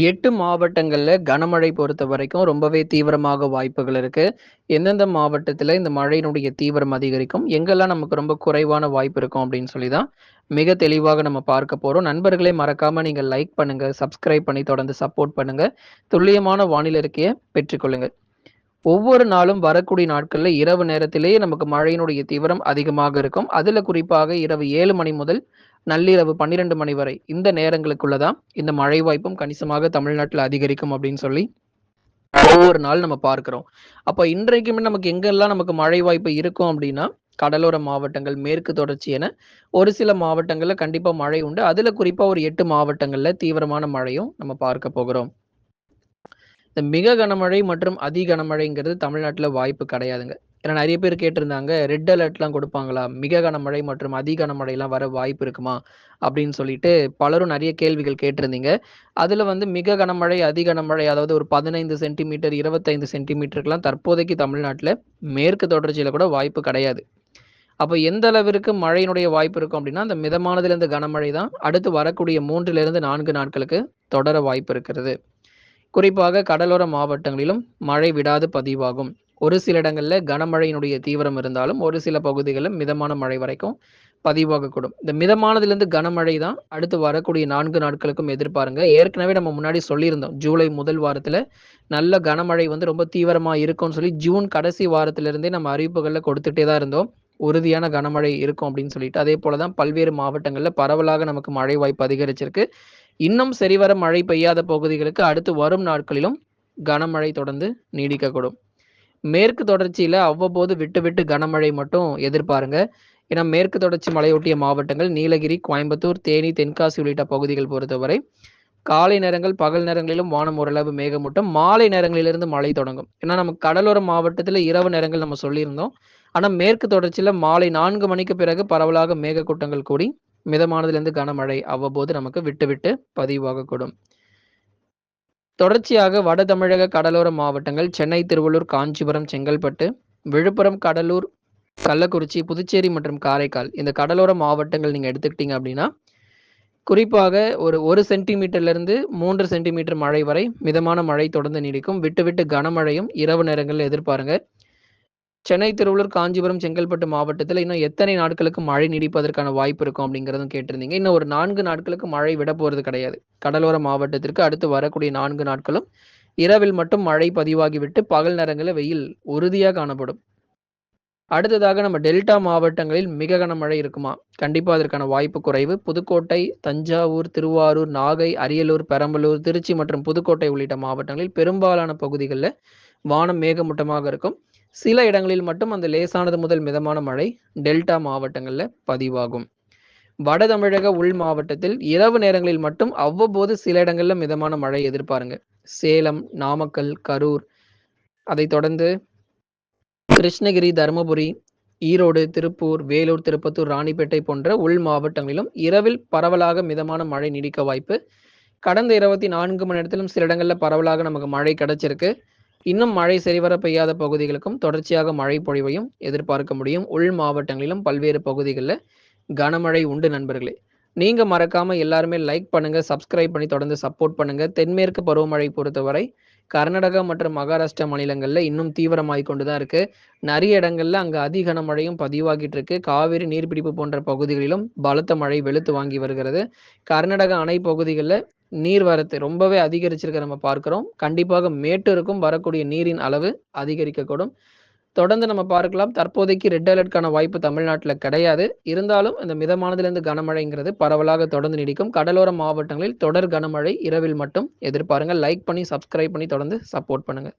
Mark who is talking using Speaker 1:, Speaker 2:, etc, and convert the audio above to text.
Speaker 1: எட்டு மாவட்டங்களில் கனமழை பொறுத்த வரைக்கும் ரொம்பவே தீவிரமாக வாய்ப்புகள் இருக்கு. எந்தெந்த மாவட்டத்தில் இந்த மழையினுடைய தீவிரம் அதிகரிக்கும்? எங்கெல்லாம் நமக்கு ரொம்ப குறைவான வாய்ப்பு இருக்கும் அப்படின்னு சொல்லி தான் மிக தெளிவாக நம்ம பார்க்க போறோம். நண்பர்களே மறக்காம நீங்க லைக் பண்ணுங்க, சப்ஸ்கிரைப் பண்ணி தொடர்ந்து சப்போர்ட் பண்ணுங்க. துல்லியமான வானிலை அறிக்கைய பெற்றுக்கொள்ளுங்க. ஒவ்வொரு நாளும் வரக்கூடிய நாட்களில் இரவு நேரத்திலேயே நமக்கு மழையினுடைய தீவிரம் அதிகமாக இருக்கும். அதில் குறிப்பாக இரவு ஏழு மணி முதல் நள்ளிரவு 12 மணி வரை இந்த நேரங்களுக்குள்ளதான் இந்த மழை வாய்ப்பும் கணிசமாக தமிழ்நாட்டில் அதிகரிக்கும் அப்படின்னு சொல்லி ஒவ்வொரு நாள் நம்ம பார்க்கிறோம். அப்போ இன்றைக்குமே நமக்கு எங்கெல்லாம் நமக்கு மழை வாய்ப்பு இருக்கும் அப்படின்னா, கடலோர மாவட்டங்கள், மேற்கு தொடர்ச்சி என ஒரு சில மாவட்டங்கள்ல கண்டிப்பா மழை உண்டு. அதுல குறிப்பாக ஒரு எட்டு மாவட்டங்களில் தீவிரமான மழையும் நம்ம பார்க்க போகிறோம். இந்த மிக கனமழை மற்றும் அதி கனமழைங்கிறது தமிழ்நாட்டில் வாய்ப்பு கிடையாதுங்க. ஏன்னா நிறைய பேர் கேட்டிருந்தாங்க, ரெட் அலர்ட்லாம் கொடுப்பாங்களா மிக கனமழை மற்றும் அதி கனமழைலாம் வர வாய்ப்பு இருக்குமா? அப்படின்னு சொல்லிட்டு பலரும் நிறைய கேள்விகள் கேட்டிருந்தீங்க. அதில் வந்து மிக கனமழை, அதி கனமழை அதாவது ஒரு 15 சென்டிமீட்டர், 25 சென்டிமீட்டருக்குலாம் தற்போதைக்கு தமிழ்நாட்டில் மேற்கு தொடர்ச்சியில் கூட வாய்ப்பு கிடையாது. அப்போ எந்த அளவிற்கு மழையினுடைய வாய்ப்பு இருக்கும் அப்படின்னா, அந்த மிதமானதுலேருந்து கனமழை தான் அடுத்து வரக்கூடிய 3லிருந்து 4 நாட்களுக்கு தொடர வாய்ப்பு இருக்கிறது. குறிப்பாக கடலோர மாவட்டங்களிலும் மழை விடாது பதிவாகும். ஒரு சில இடங்களில் கனமழையினுடைய தீவிரம் இருந்தாலும், ஒரு சில பகுதிகளில் மிதமான மழை வரைக்கும் பதிவாகக்கூடும். இந்த மிதமானதுலேருந்து கனமழை தான் அடுத்து வரக்கூடிய நான்கு நாட்களுக்கும் எதிர்பாருங்க. ஏற்கனவே நம்ம முன்னாடி சொல்லியிருந்தோம். ஜூலை முதல் வாரத்தில் நல்ல கனமழை வந்து ரொம்ப தீவிரமாக இருக்கும்னு சொல்லி ஜூன் கடைசி வாரத்திலிருந்தே நம்ம அறிவிப்புகளில் கொடுத்துட்டே தான் இருந்தோம். உறுதியான கனமழை இருக்கும் அப்படின்னு சொல்லிட்டு. அதே போல தான் பல்வேறு மாவட்டங்களில் பரவலாக நமக்கு மழை வாய்ப்பு அதிகரிச்சிருக்கு. இன்னும் சரிவர மழை பெய்யாத பகுதிகளுக்கு அடுத்து வரும் நாட்களிலும் கனமழை தொடர்ந்து நீடிக்கக்கூடும். மேற்கு தொடர்ச்சியில அவ்வப்போது விட்டு விட்டு கனமழை மட்டும் எதிர்பாருங்க. ஏன்னா மேற்கு தொடர்ச்சி மலையொட்டிய மாவட்டங்கள் நீலகிரி, கோயம்புத்தூர், தேனி, தென்காசி உள்ளிட்ட பகுதிகள் பொறுத்தவரை காலை நேரங்கள், பகல் நேரங்களிலும் வானம் ஓரளவு மேகமூட்டம். மாலை நேரங்களிலிருந்து மழை தொடங்கும். ஏன்னா நம்ம கடலோர மாவட்டத்தில் இரவு நேரங்கள் நம்ம சொல்லியிருந்தோம். ஆனால் மேற்கு தொடர்ச்சியில் மாலை நான்கு மணிக்கு பிறகு பரவலாக மேகக்கூட்டங்கள் கூடி மிதமானதுலேருந்து கனமழை அவ்வப்போது நமக்கு விட்டு விட்டு பதிவாகக்கூடும். தொடர்ச்சியாக வட தமிழக கடலோர மாவட்டங்கள் சென்னை, திருவள்ளூர், காஞ்சிபுரம், செங்கல்பட்டு, விழுப்புரம், கடலூர், கள்ளக்குறிச்சி, புதுச்சேரி மற்றும் காரைக்கால் இந்த கடலோர மாவட்டங்கள் நீங்கள் எடுத்துக்கிட்டீங்க அப்படின்னா, குறிப்பாக ஒரு ஒரு சென்டிமீட்டர்லேருந்து மூன்று சென்டிமீட்டர் மழை வரை மிதமான மழை தொடர்ந்து நீடிக்கும். விட்டு விட்டு கனமழையும் இரவு நேரங்களில் எதிர்பாருங்க. சென்னை, திருவள்ளூர், காஞ்சிபுரம், செங்கல்பட்டு மாவட்டத்தில் இன்னும் எத்தனை நாட்களுக்கு மழை நீடிப்பதற்கான வாய்ப்பு இருக்கும் அப்படிங்கிறதும் கேட்டிருந்தீங்க. இன்னும் ஒரு நான்கு நாட்களுக்கு மழை விட போகிறது கிடையாது. கடலோர மாவட்டத்திற்கு அடுத்து வரக்கூடிய நான்கு நாட்களும் இரவில் மட்டும் மழை பதிவாகிவிட்டு பகல் நேரங்களில் வெயில் உறுதியாக காணப்படும். அடுத்ததாக நம்ம டெல்டா மாவட்டங்களில் மிக கனமழை இருக்குமா? கண்டிப்பாக அதற்கான வாய்ப்பு குறைவு. புதுக்கோட்டை, தஞ்சாவூர், திருவாரூர், நாகை, அரியலூர், பெரம்பலூர், திருச்சி மற்றும் புதுக்கோட்டை உள்ளிட்ட மாவட்டங்களில் பெரும்பாலான பகுதிகளில் வானம் மேகமூட்டமாக இருக்கும். சில இடங்களில் மட்டும் அந்த லேசானது முதல் மிதமான மழை டெல்டா மாவட்டங்களில் பதிவாகும். வட தமிழக உள் மாவட்டத்தில் இரவு நேரங்களில் மட்டும் அவ்வப்போது சில இடங்களில் மிதமான மழை எதிர்பாருங்க. சேலம், நாமக்கல், கரூர், அதைத் தொடர்ந்து கிருஷ்ணகிரி, தருமபுரி, ஈரோடு, திருப்பூர், வேலூர், திருப்பத்தூர், ராணிப்பேட்டை போன்ற உள் மாவட்டங்களிலும் இரவில் பரவலாக மிதமான மழை நீடிக்க வாய்ப்பு. கடந்த 24 மணி நேரத்திலும் சில இடங்களில் பரவலாக நமக்கு மழை கிடைச்சிருக்கு. இன்னும் மழை சரிவர பெய்யாத பகுதிகளுக்கும் தொடர்ச்சியாக மழை பொழிவையும் எதிர்பார்க்க முடியும். உள் மாவட்டங்களிலும் பல்வேறு பகுதிகளில் கனமழை உண்டு நண்பர்களே. நீங்க மறக்காம எல்லாருமே லைக் பண்ணுங்க, சப்ஸ்கிரைப் பண்ணி தொடர்ந்து சப்போர்ட் பண்ணுங்க. தென்மேற்கு பருவமழை பொறுத்தவரை கர்நாடகா மற்றும் மகாராஷ்டிரா மாநிலங்களில் இன்னும் தீவிரமாகிக் கொண்டு தான் இருக்கு. நிறைய இடங்கள்ல அங்க அதி கனமழையும் பதிவாகிட்டு இருக்கு. காவிரி நீர்பிடிப்பு போன்ற பகுதிகளிலும் பலத்த மழை வெளுத்து வாங்கி வருகிறது. கர்நாடகா அணை பகுதிகளில் நீர்வரத்து ரொம்பவே அதிகரிச்சிருக்க நம்ம பார்க்கிறோம். கண்டிப்பாக மேட்டூருக்கும் வரக்கூடிய நீரின் அளவு அதிகரிக்கக்கூடும். தொடர்ந்து நம்ம பார்க்கலாம். தற்போதைக்கு ரெட் அலர்ட்கான வாய்ப்பு தமிழ்நாட்டில் கிடையாது. இருந்தாலும் இந்த மிதமானதிலிருந்து கனமழைங்கிறது பரவலாக தொடர்ந்து நீடிக்கும். கடலோர மாவட்டங்களில் தொடர் கனமழை இரவில் மட்டும் எதிர்பாருங்க. லைக் பண்ணி, சப்ஸ்கிரைப் பண்ணி தொடர்ந்து சப்போர்ட் பண்ணுங்க.